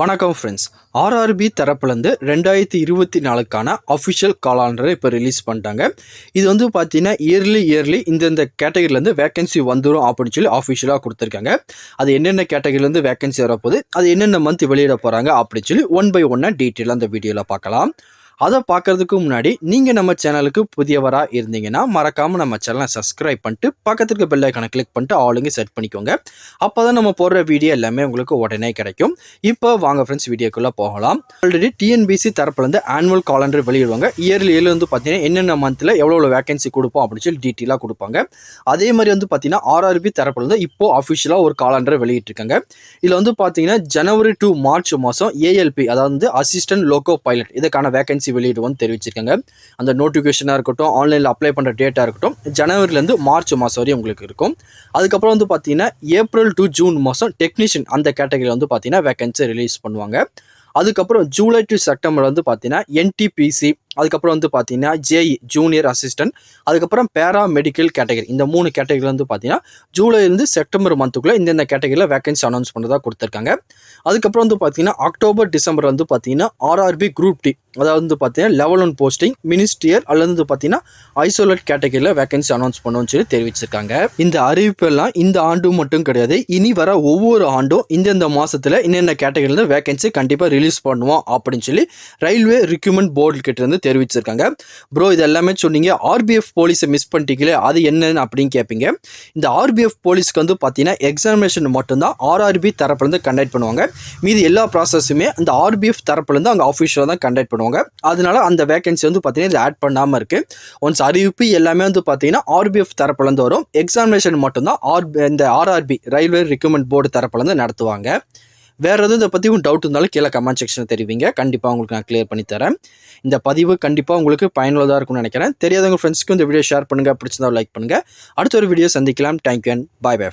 வணக்கம் friends RRB தரப்புலேருந்து ரெண்டாயிரத்தி இருபத்தி நாலுக்கான அஃபிஷியல் காலாண்டரை இப்போ ரிலீஸ் பண்ணிட்டாங்க. இது வந்து பார்த்தீங்கன்னா இயர்லி இயர்லி இந்தந்த கேட்டகிரிலேருந்து வேகன்சி வந்துடும் அப்படின்னு சொல்லி அஃபிஷியலாக கொடுத்துருக்காங்க. அது என்னென்ன கேட்டகிரிலேருந்து வேகன்சி வரப்போகுது அது என்னென்ன மந்த் வெளியிட போகிறாங்க அப்படின்னு சொல்லி ஒன் பை ஒன்னாக டீட்டெயிலாக அந்த வீடியோவில் பார்க்கலாம். அதை பார்க்கறதுக்கு முன்னாடி நீங்கள் நம்ம சேனலுக்கு புதியவராக இருந்தீங்கன்னா மறக்காமல் நம்ம சேனலை சப்ஸ்கிரைப் பண்ணிட்டு பக்கத்துக்கு இருக்க பெல் ஐக்கனை கிளிக் பண்ணிட்டு ஆளுங்க செட் பண்ணிக்கோங்க. அப்போ தான் நம்ம போடுற வீடியோ எல்லாமே உங்களுக்கு உடனே கிடைக்கும். இப்போ வாங்க ஃப்ரெண்ட்ஸ் வீடியோக்குள்ளே போகலாம். ஆல்ரெடி டிஎன்பிசி தரப்புலேருந்து ஆனுவல் காலண்டர் வெளியிடுவாங்க. இயர்லி வந்து பார்த்தீங்கன்னா என்னென்ன மந்தில் எவ்வளோ எவ்வளோ வேகன்சி கொடுப்போம் அப்படின்னு சொல்லி டீட்டெயிலாக கொடுப்பாங்க. அதே மாதிரி வந்து பார்த்தீங்கன்னா ஆர்ஆர்பி தரப்புலேருந்து இப்போ அஃபிஷியலாக ஒரு காலண்டர் வெளியிட்டிருக்காங்க. இதில் வந்து பார்த்தீங்கன்னா ஜனவரி டு மார்ச் மாதம் ஏஎல்பி அதாவது வந்து அசிஸ்டன்ட் லோகோ பைலட் இதுக்கான வேகன்சி வெளியிடுவோம்னு தெரிவிச்சிருக்காங்க. அந்த நோட்டிஃபிகேஷனாக இருக்கட்டும் ஆன்லைனில் அப்ளை பண்ணுற டேட்டாக இருக்கட்டும் ஜனவரிலேருந்து மார்ச் மாதம் வரையும் உங்களுக்கு இருக்கும். அதுக்கப்புறம் வந்து பார்த்தீங்கன்னா ஏப்ரல் டு ஜூன் மாதம் டெக்னீஷியன் அந்த கேட்டகரியில் வந்து பார்த்தீங்கன்னா வேகன்சி ரிலீஸ் பண்ணுவாங்க. அதுக்கப்புறம் ஜூலை டு செப்டம்பர் வந்து பார்த்தீங்கன்னா என்டிபிசி அதுக்கப்புறம் வந்து பார்த்தீங்கன்னா ஜேஇ ஜூனியர் அசிஸ்டன்ட் அதுக்கப்புறம் பேரா மெடிக்கல் கேட்டகரி இந்த மூணு கேட்டகரியில் வந்து பார்த்தீங்கன்னா ஜூலைலேருந்து செப்டம்பர் மந்த்துக்குள்ளே இந்தந்த கேட்டகரியில் வேகன்சி அனௌன்ஸ் பண்ணுறதா கொடுத்துருக்காங்க. அதுக்கப்புறம் வந்து பார்த்தீங்கன்னா அக்டோபர் டிசம்பர் வந்து பார்த்தீங்கன்னா ஆர்ஆர்பி குரூப் டி அதாவது வந்து பார்த்தீங்கன்னா லெவல் ஒன் போஸ்டிங் மினிஸ்டியர் அல்லது வந்து பார்த்தீங்கன்னா ஐசோலேட் கேட்டகரியில் வேகன்சி அனௌன்ஸ் பண்ணுவோம்னு சொல்லி தெரிவிச்சிருக்காங்க. இந்த அறிவிப்பெல்லாம் இந்த ஆண்டு மட்டும் கிடையாது இனி வர ஒவ்வொரு ஆண்டும் இந்தந்த மாதத்தில் இன்னென்ன கேட்டகரியில் வேகன்சி கண்டிப்பாக ரிலீஸ் பண்ணுவோம் அப்படின்னு சொல்லி ரயில்வே ரிக்யூமெண்ட் போர்டு கிட்ட இருந்து தெரிவிச்சிருக்காங்க. ப்ரோ இது எல்லாமே சொன்னீங்க ஆர்பிஎஃப் போலீஸை மிஸ் பண்ணிட்டீங்களே அது என்னன்னு அப்படின்னு கேட்பீங்க இந்த ஆர்பிஎஃப் போலீஸ்க்கு வந்து பார்த்தீங்கன்னா எக்ஸாமினேஷன் மட்டும்தான் ஆர்ஆர்பி தரப்புலேருந்து கண்டக்ட் பண்ணுவாங்க. மீதி எல்லா ப்ராசஸுமே அந்த ஆர்பிஎஃப் தரப்புலேருந்து அங்கே ஆஃபீஷியலாக தான் கண்டக்ட் பண்ணுவாங்க. அதனால அந்த வேகன்சி வந்து பார்த்தீங்கன்னா இது ஆட் பண்ணாமல் இருக்குது ஒன்ஸ் அறிவிப்பு எல்லாமே வந்து பார்த்தீங்கன்னா ஆர்பிஎஃப் தரப்புலேருந்து வரும். எக்ஸாமினேஷன் மட்டும்தான் ஆர் இந்த ஆர்ஆர்பி ரயில்வே ரிக்ரூட்மெண்ட் போர்டு தரப்புலேருந்து நடத்துவாங்க. வேறு எதுவும் இதை பற்றி உங்கள் டவுட் இருந்தாலும் கீழே கமெண்ட் செக்ஷனில் தெரிவிங்க. கண்டிப்பாக உங்களுக்கு நான் கிளியர் பண்ணி தரேன். இந்த பதிவு கண்டிப்பாக உங்களுக்கு பயனுள்ளதாக இருக்கும்னு நினைக்கிறேன். தெரியாதவங்க ஃப்ரெண்ட்ஸ்க்கு இந்த வீடியோ ஷேர் பண்ணுங்கள் பிடிச்சிருந்தா லைக் பண்ணுங்கள் அடுத்த ஒரு வீடியோ சந்திக்கலாம். Thank you and bye bye